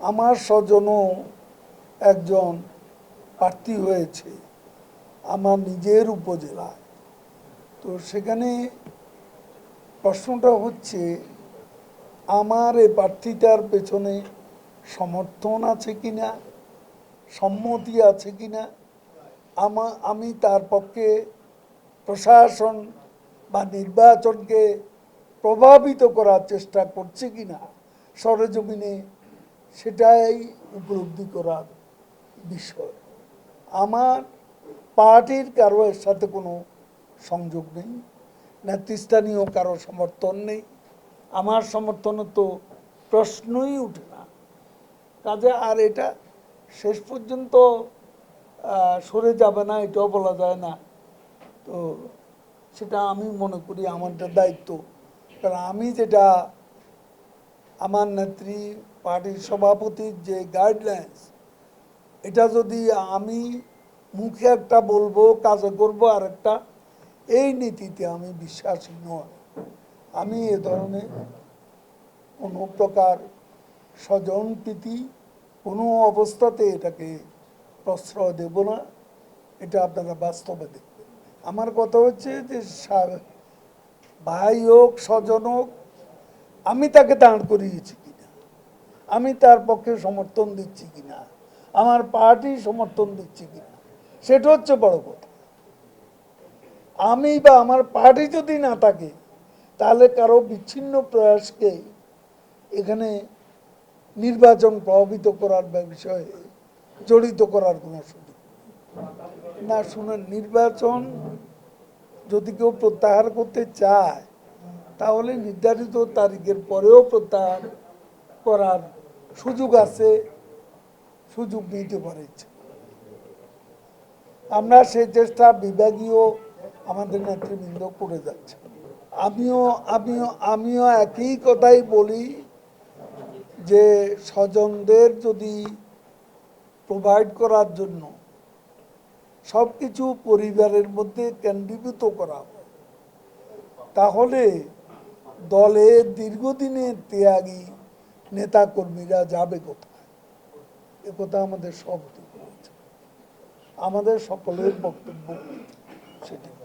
আমার স্বজনও একজন প্রার্থী হয়েছে আমার নিজের উপজেলায়। তো সেখানে প্রশ্নটা হচ্ছে, আমার এই প্রার্থীটার পেছনে সমর্থন আছে কি না সম্মতি আছে কি না আমা, আমি তার পক্ষে প্রশাসন বা নির্বাচনকে প্রভাবিত করার চেষ্টা করছে কি না সরেজমিনে সেটাই উপলব্ধি করার বিষয়। আমার পার্টির কারও এর সাথে কোনো সংযোগ নেই, নেতৃস্থানীয় কারও সমর্থন নেই। আমার সমর্থনের তো প্রশ্নই উঠে না। কাজে আর এটা শেষ পর্যন্ত সরে যাবে না, এটাও বলা যায় না। তো সেটা আমি মনে করি, আমারটা দায়িত্ব। কারণ আমি যেটা আমার নেত্রী পার্টির সভাপতির যে গাইডলাইন্স এটা যদি আমি মুখে একটা বলব কাজে করব আর একটা এই নীতিতে আমি বিশ্বাসী নয় আমি এ ধরনের কোনো প্রকার স্বজন প্রীতি কোনো অবস্থাতে এটাকে প্রশ্রয় দেব না, এটা আপনারা বাস্তবে দেখবেন। আমার কথা হচ্ছে যে ভাই হোক, স্বজন হোক আমি তাকে দাঁড় করিয়েছি কিনা? আমি তার পক্ষে সমর্থন দিচ্ছি কিনা? আমার পার্টি সমর্থন দিচ্ছি কিনা? সেটা হচ্ছে বড় কথা। আমি বা আমার পার্টি যদি না থাকে, তাহলে কারও বিচ্ছিন্ন প্রয়াসকে এখানে নির্বাচন প্রভাবিত করার বিষয়ে জড়িত করার কোনো সুযোগ না শুনে নির্বাচন যদি কেউ প্রত্যাহার করতে চায় তাহলে নির্ধারিত তারিখের পরেও প্রত্যাহার করার সুযোগ আছে, সুযোগ নিতে পারে। আমরা সেই চেষ্টা বিভাগীয় আমাদের নেতৃবৃন্দ করে যাচ্ছে। আমিও আমিও আমিও একই কথাই বলি যে স্বজনদের যদি প্রোভাইড করার জন্য সব কিছু পরিবারের মধ্যে কেন্দ্রীভূত করা তাহলে দলের দীর্ঘদিনের ত্যাগী নেতাকর্মীরা যাবে কোথায়? এ কথা আমাদের সব আমাদের সকলের বক্তব্য সেটি।